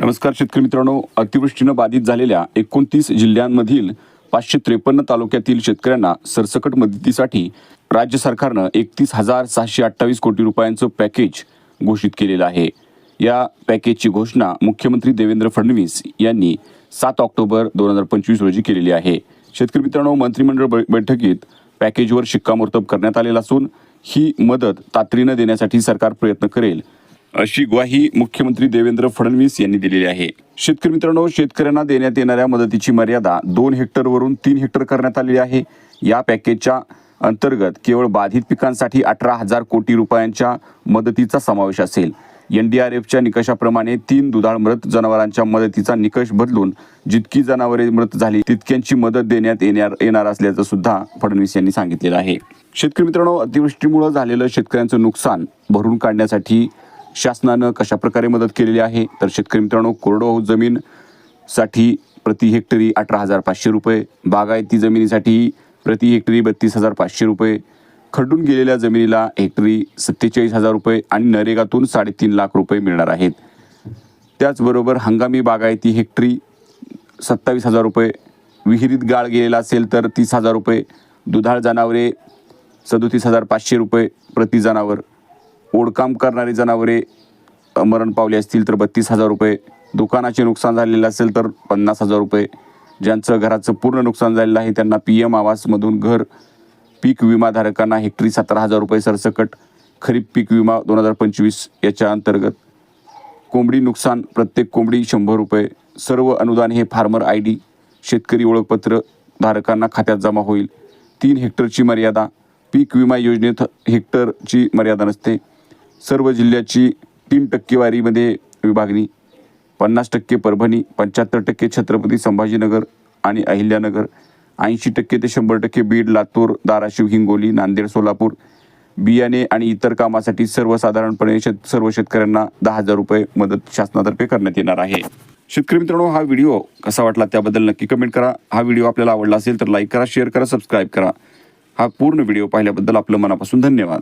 नमस्कार शेतकरी मित्रांनो. अतिवृष्टीनं बाधित झालेल्या एकोणतीस जिल्ह्यांमधील पाचशे त्रेपन्न तालुक्यातील शेतकऱ्यांना सरसकट मदतीसाठी राज्य सरकारनं एकतीस हजार सहाशे अठ्ठावीस कोटी रुपयांचं पॅकेज घोषित केलेलं आहे. या पॅकेजची घोषणा मुख्यमंत्री देवेंद्र फडणवीस यांनी सात ऑक्टोबर दोन हजार पंचवीस रोजी केलेली आहे. शेतकरी मित्रांनो मंत्रिमंडळ बैठकीत पॅकेजवर शिक्कामोर्तब करण्यात आलेला असून ही मदत तातडीनं देण्यासाठी सरकार प्रयत्न करेल अशी ग्वाही मुख्यमंत्री देवेंद्र फडणवीस यांनी दिलेली आहे. शेतकरी मित्रांनो शेतकऱ्यांना देण्यात येणाऱ्या मदतीची मर्यादा दोन हेक्टरवरून तीन हेक्टर करण्यात आलेली आहे. या पॅकेजच्या अंतर्गत केवळ बाधित पिकांसाठी अठरा हजार कोटी रुपयांच्या मदतीचा समावेश असेल. एन डी आर एफच्या निकषाप्रमाणे तीन दुधाळ मृत जनावरांच्या मदतीचा निकष बदलून जितकी जनावरे मृत झाली तितक्यांची मदत देण्यात येणार येणार असल्याचं सुद्धा फडणवीस यांनी सांगितलेलं आहे. शेतकरी मित्रांनो अतिवृष्टीमुळे झालेलं शेतकऱ्यांचं नुकसान भरून काढण्यासाठी शासनानं कशा प्रकारे मदत केलेली आहे? तर शेतकरी मित्रांनो कोरडवाहू जमीनसाठी प्रति हेक्टरी अठरा हजार पाचशे रुपये. बागायती जमिनीसाठी प्रति हेक्टरी बत्तीस हजार पाचशे रुपये. खडून गेलेल्या जमिनीला हेक्टरी सत्तेचाळीस हजार रुपये आणि नरेगातून साडेतीन लाख रुपये मिळणार आहेत. त्याचबरोबर हंगामी बागायती हेक्टरी सत्तावीस हजार रुपये. विहिरीत गाळ गेलेला असेल तर तीस हजार रुपये. दुधाळ जनावरे सदोतीस हजार पाचशे रुपये प्रति जनावर. ओढकाम करणारी जनावरे मरण पावली असतील तर बत्तीस हजार रुपये. दुकानाचे नुकसान झालेलं असेल तर पन्नास हजार रुपये. ज्यांचं घराचं पूर्ण नुकसान झालेलं आहे त्यांना पी एम आवासमधून घर पीक विमाधारकांना हेक्टरी सतरा हजार रुपये सरसकट खरीप पीक विमा दोन हजार पंचवीस याच्या अंतर्गत. कोंबडी नुकसान प्रत्येक कोंबडी शंभर रुपये. सर्व अनुदान हे फार्मर आय डी शेतकरी ओळखपत्र धारकांना खात्यात जमा होईल. तीन हेक्टरची मर्यादा पीक विमा योजनेत हेक्टरची मर्यादा नसते. सर्व जिल्ह्याची तीन टक्केवारीमध्ये विभागणी पन्नास टक्के परभणी पंच्याहत्तर टक्के छत्रपती संभाजीनगर आणि अहिल्यानगर ऐंशी टक्के ते शंभर टक्के बीड लातूर धाराशिव हिंगोली नांदेड सोलापूर बियाणे आणि इतर कामासाठी सर्वसाधारणपणे शेत सर्व शेतकऱ्यांना दहा हजार रुपये मदत शासनातर्फे करण्यात येणार आहे. शेतकरी मित्रांनो हा व्हिडिओ कसा वाटला त्याबद्दल नक्की कमेंट करा. हा व्हिडिओ आपल्याला आवडला असेल तर लाईक करा शेअर करा सबस्क्राईब करा. हा पूर्ण व्हिडिओ पाहिल्याबद्दल आपलं मनापासून धन्यवाद.